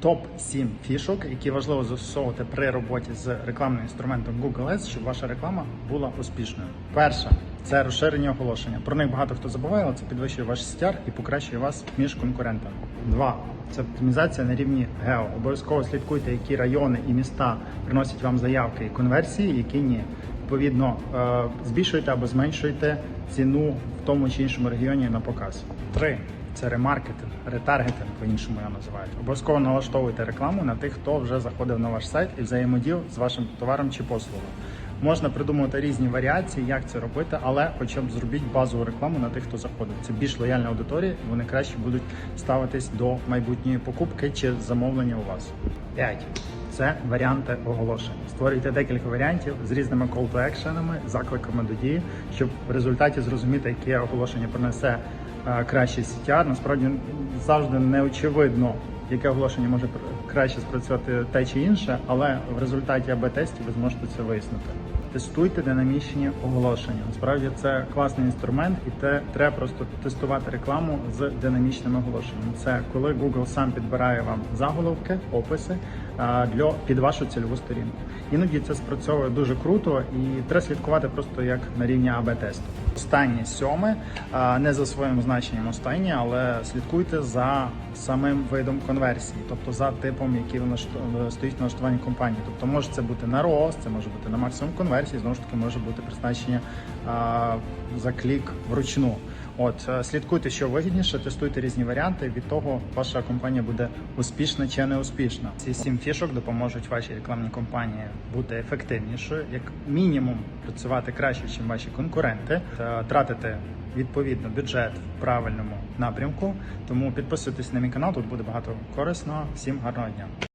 топ 7 фішок, які важливо застосовувати при роботі з рекламним інструментом Google Ads, щоб ваша реклама була успішною. Перша це розширені оголошення. Про них багато хто забуває, але це підвищує ваш CTR і покращує вас між конкурентами. Два це оптимізація на рівні гео. Обов'язково слідкуйте, які райони і міста приносять вам заявки і конверсії, які ні. Відповідно, е, збільшуйте або зменшуйте ціну в тому чи іншому регіоні на показ. Три це ремаркетинг, ретаргетинг по-іншому я називаю. Обов'язково налаштовуйте рекламу на тих, хто вже заходив на ваш сайт і взаємодіяв з вашим товаром чи послугою. Можна придумувати різні варіації, як це робити, але хоча б зробіть базову рекламу на тих, хто заходить. Це більш лояльна аудиторія, і вони краще будуть ставитись до майбутньої покупки чи замовлення у вас. 5. Це варіанти оголошень. Створюйте декілька варіантів з різними call to action'ами, закликами до дії, щоб в результаті зрозуміти, яке оголошення принесе кращий CTR. Насправді завжди не очевидно, яке оголошення може краще спрацювати те чи інше, але в результаті АБ-тестів ви зможете це вияснити. Тестуйте динамічні оголошення. Насправді це класний інструмент, і те треба просто тестувати рекламу з динамічними оголошеннями. Це коли Google сам підбирає вам заголовки, описи для під вашу цільову сторінку. Іноді це спрацьовує дуже круто, і треба слідкувати просто як на рівні АБ-тесту. Останнє сьоме не за своїм значенням останнє, але слідкуйте за самим видом конверсії, тобто за типом, який налашто- стоїть в налаштуванні компанії. Тобто може це бути на ROAS, це може бути на максимум конверсії, знову ж таки може бути призначення за клік вручну. От е, слідкуйте, що вигідніше, тестуйте різні варіанти. Від того ваша компанія буде успішна чи не успішна. Ці сім фішок допоможуть вашій рекламній кампанії бути ефективнішою, як мінімум працювати краще, ніж ваші конкуренти, та тратити відповідно бюджет в правильному напрямку. Тому підписуйтесь на мій канал, тут буде багато корисного. Всім гарного дня.